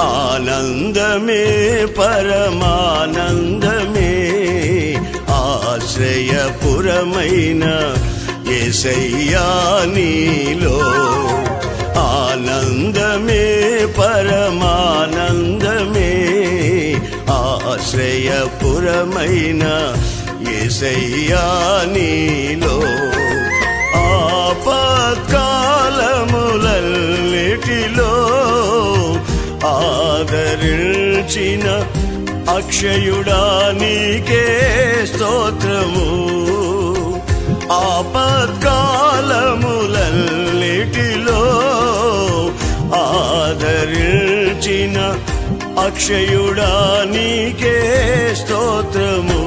ఆనందమే పరమానందమే. ఆశ్రయపురమైన ఎసయ్యా నీలో. ఆనందమే పరమానందమే. ఆశ్రయపురమైన ఎసయ్యా నీలో. ఆదరించిన అక్షయుడా నీకే స్తోత్రము. ఆపత్కాలములన్నిటిలో ఆదరించిన అక్షయుడా నీకే స్తోత్రము.